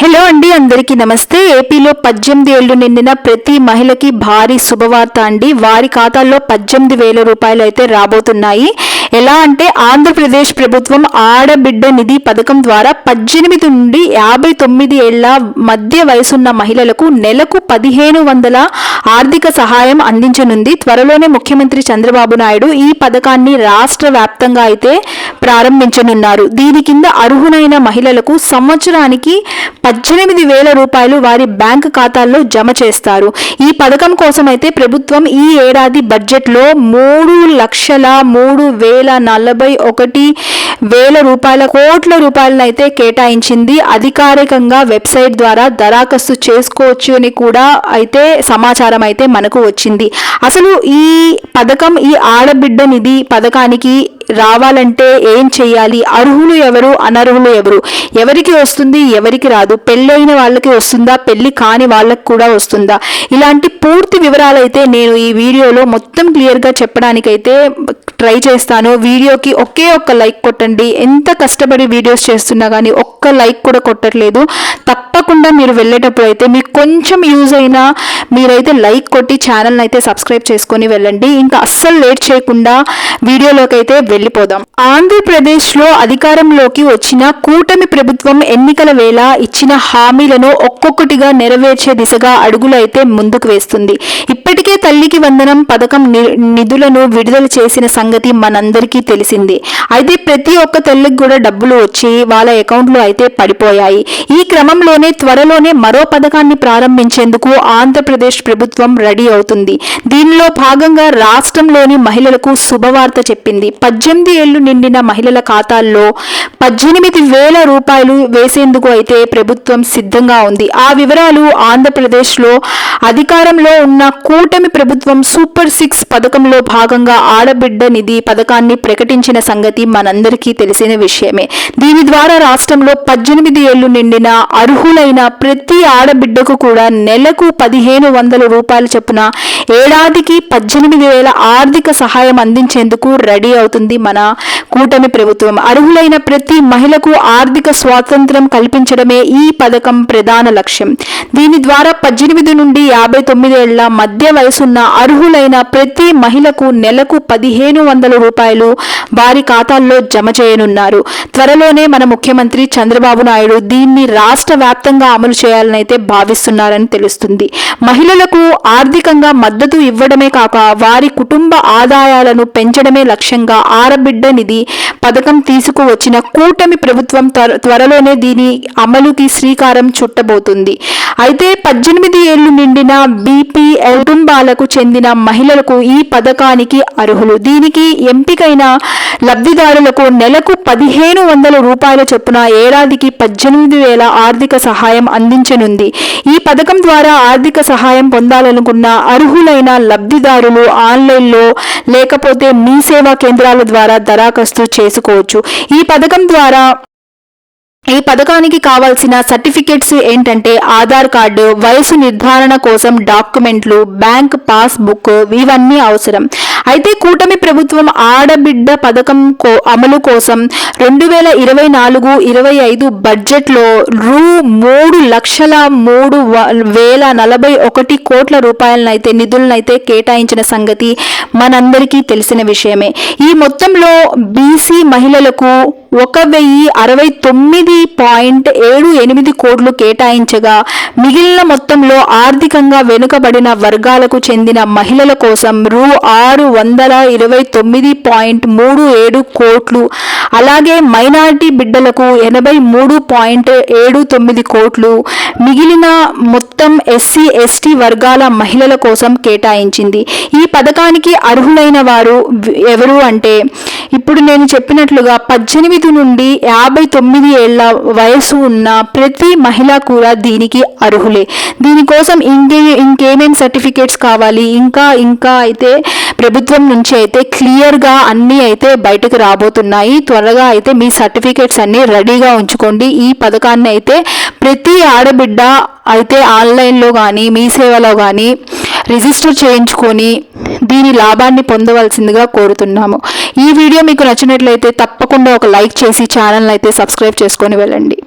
Hello అండి అందరికీ నమస్తే. ఏపీలో పద్దెనిమిది ఏళ్ళు నిండిన ప్రతి మహిళకి భారీ శుభవార్త అండి. వారి ఖాతాల్లో పద్దెనిమిది వేల రూపాయలు అయితే రాబోతున్నాయి. ఎలా అంటే ఆంధ్రప్రదేశ్ ప్రభుత్వం ఆడబిడ్డ నిధి పథకం ద్వారా పద్దెనిమిది నుండి యాభై తొమ్మిది ఏళ్ళ మధ్య వయసున్న మహిళలకు నెలకు పదిహేను వందల ఆర్థిక సహాయం అందించనుంది. త్వరలోనే ముఖ్యమంత్రి చంద్రబాబు నాయుడు ఈ పథకాన్ని రాష్ట్ర వ్యాప్తంగా అయితే ప్రారంభించనున్నారు. దీని కింద అర్హులైన మహిళలకు సంవత్సరానికి పద్దెనిమిది వేల రూపాయలు వారి బ్యాంక్ ఖాతాల్లో జమ చేస్తారు. ఈ పథకం కోసం అయితే ప్రభుత్వం ఈ ఏడాది బడ్జెట్లో మూడు లక్షల మూడు వేల నలభై ఒకటి వేల రూపాయల కోట్ల రూపాయలనైతే కేటాయించింది. అధికారికంగా వెబ్సైట్ ద్వారా దరఖాస్తు చేసుకోవచ్చు అని కూడా అయితే సమాచారం అయితే మనకు వచ్చింది. అసలు ఈ పథకం ఈ ఆడబిడ్డ నిధి పథకానికి రావాలంటే ఏం చేయాలి అర్హులు ఎవరు? అనర్హులు ఎవరు? ఎవరికి వస్తుంది? ఎవరికి రాదు? పెళ్ళైన వాళ్ళకి వస్తుందా? పెళ్ళి కాని వాళ్ళకి కూడా వస్తుందా? ఇలాంటి పూర్తి వివరాలు అయితే నేను ఈ వీడియోలో మొత్తం క్లియర్గా చెప్పడానికైతే ట్రై చేస్తాను. వీడియోకి ఒకే ఒక్క లైక్ కొట్టండి. ఎంత కష్టపడి వీడియోస్ చేస్తున్నా కానీ ఒక్క లైక్ కూడా కొట్టట్లేదు. తప్పకుండా మీరు వెళ్ళేటప్పుడు అయితే మీకు కొంచెం యూజ్ అయినా మీరైతే లైక్ కొట్టి ఛానల్ని అయితే సబ్స్క్రైబ్ చేసుకొని వెళ్ళండి. ఇంకా అస్సలు లేట్ చేయకుండా వీడియోలోకి అయితే వెళ్ళిపోదాం. ఆంధ్రప్రదేశ్లో అధికారంలోకి వచ్చిన కూటమి ప్రభుత్వం ఎన్నికల వేళ ఇచ్చిన హామీలను ఒక్కొక్కటిగా నెరవేర్చే దిశగా అడుగులైతే ముందుకు వేస్తుంది. ఇప్పటికే తల్లికి వందనం పథకం నిధులను విడుదల చేసిన సంగతి మనందరికీ తెలిసింది. అయితే ప్రతి ఒక్క తల్లికి కూడా డబ్బులు వచ్చి వాళ్ళ అకౌంట్లో అయితే పడిపోయాయి. ఈ క్రమంలోనే త్వరలోనే మరో పథకాన్ని ప్రారంభించేందుకు ఆంధ్రప్రదేశ్ ప్రభుత్వం రెడీ అవుతుంది. దీనిలో భాగంగా రాష్ట్రంలోని మహిళలకు శుభవార్త చెప్పింది. పద్దెనిమిది పద్దెనిమిది ఏళ్ళు నిండిన మహిళల ఖాతాల్లో పద్దెనిమిది వేల రూపాయలు వేసేందుకు అయితే ప్రభుత్వం సిద్ధంగా ఉంది. ఆ వివరాలు ఆంధ్రప్రదేశ్లో అధికారంలో ఉన్న కూటమి ప్రభుత్వం సూపర్ సిక్స్ పథకంలో భాగంగా ఆడబిడ్డ నిధి పథకాన్ని ప్రకటించిన సంగతి మనందరికీ తెలిసిన విషయమే. దీని ద్వారా రాష్ట్రంలో పద్దెనిమిది ఏళ్ళు నిండిన అర్హులైన ప్రతి ఆడబిడ్డకు కూడా నెలకు పదిహేను వందల రూపాయలు చొప్పున ఏడాదికి పద్దెనిమిది వేల ఆర్థిక సహాయం అందించేందుకు రెడీ అవుతుంది. మన కూటమి ప్రభుత్వం. అర్హులైన ప్రతి మహిళకు ఆర్థిక స్వాతంత్రం కల్పించడమే ఈ పథకం ప్రధాన లక్ష్యం. దీని ద్వారా పద్దెనిమిది నుండి యాభై తొమ్మిదేళ్ళ మధ్య వయసున్న అర్హులైన ప్రతి మహిళకు నెలకు పదిహేను వందల రూపాయలు వారి ఖాతాల్లో జమ చేయనున్నారు. త్వరలోనే మన ముఖ్యమంత్రి చంద్రబాబు నాయుడు దీన్ని రాష్ట్ర వ్యాప్తంగా అమలు చేయాలని అయితే భావిస్తున్నారని తెలుస్తుంది. మహిళలకు ఆర్థికంగా మద్దతు ఇవ్వడమే కాక వారి కుటుంబ ఆదాయాలను పెంచడమే లక్ష్యంగా ఆరబిడ్డ నిధి పథకం తీసుకువచ్చిన కూటమి ప్రభుత్వం త్వరలోనే దీని అమలుకి శ్రీకారం చుట్టబోతుంది. అయితే పద్దెనిమిది ఏళ్ళు నిండిన బీపీఎల్ కుటుంబాలకు చెందిన మహిళలకు ఈ పథకానికి అర్హులు. దీనికి ఎంపికైన లబ్ధిదారులకు నెలకు పదిహేను వందల రూపాయల చొప్పున ఏడాదికి పద్దెనిమిది వేల ఆర్థిక సహాయం అందించనుంది. ఈ పథకం ద్వారా ఆర్థిక సహాయం పొందాలనుకున్న అర్హులైన లబ్ధిదారులు ఆన్లైన్లో లేకపోతే మీ సేవా కేంద్రాల ద్వారా దరఖాస్తు దరఖాస్తు చేసుకోవచ్చు. ఈ పథకం ద్వారా ఈ పథకానికి కావాల్సిన సర్టిఫికెట్స్ ఏంటంటే ఆధార్ కార్డు వయసు నిర్ధారణ కోసం డాక్యుమెంట్లు బ్యాంక్ పాస్బుక్ ఇవన్నీ అవసరం. అయితే కూటమి ప్రభుత్వం ఆడబిడ్డ పథకం కో అమలు కోసం రెండు వేల ఇరవై నాలుగు ఇరవై ఐదు బడ్జెట్లో రూ మూడు లక్షల మూడు వేల నలభై ఒకటి కోట్ల రూపాయలనైతే నిధులనైతే కేటాయించిన సంగతి మనందరికీ తెలిసిన విషయమే. ఈ మొత్తంలో బీసీ మహిళలకు ఒక వెయ్యి అరవై తొమ్మిది పాయింట్ ఏడు ఎనిమిది కోట్లు కేటాయించగా మిగిలిన మొత్తంలో ఆర్థికంగా వెనుకబడిన వర్గాలకు చెందిన మహిళల కోసం రూ ఆరు వందల ఇరవై తొమ్మిది పాయింట్ మూడు ఏడు కోట్లు అలాగే మైనారిటీ బిడ్డలకు ఎనభై మూడు పాయింట్ ఏడు తొమ్మిది కోట్లు మిగిలిన మొత్తం ఎస్సీ ఎస్టీ వర్గాల మహిళల కోసం కేటాయించింది. ఈ పథకానికి అర్హులైన వారు ఎవరు అంటే ఇప్పుడు నేను చెప్పినట్లుగా పద్దెనిమిది నుండి యాభై తొమ్మిది ఏళ్ళ వయసు ఉన్న ప్రతి మహిళ కూడా దీనికి అర్హులే. దీనికోసం ఇంకే ఇంకేమేం సర్టిఫికేట్స్ కావాలి? ఇంకా ఇంకా అయితే ప్రభుత్వం నుంచి అయితే క్లియర్గా అన్నీ అయితే బయటకు రాబోతున్నాయి. త్వరగా అయితే మీ సర్టిఫికేట్స్ అన్నీ రెడీగా ఉంచుకోండి. ఈ పథకాన్ని అయితే ప్రతి ఆడబిడ్డ అయితే ఆన్లైన్లో కానీ మీ సేవలో కానీ రిజిస్టర్ చేయించుకొని దీని లాభాన్ని పొందవలసిందిగా కోరుతున్నాము. ఈ వీడియో మీకు నచ్చినట్లయితే తప్పకుండా ఒక లైక్ చేసి ఛానల్ అయితే సబ్స్క్రైబ్ చేసుకొని వెళ్ళండి.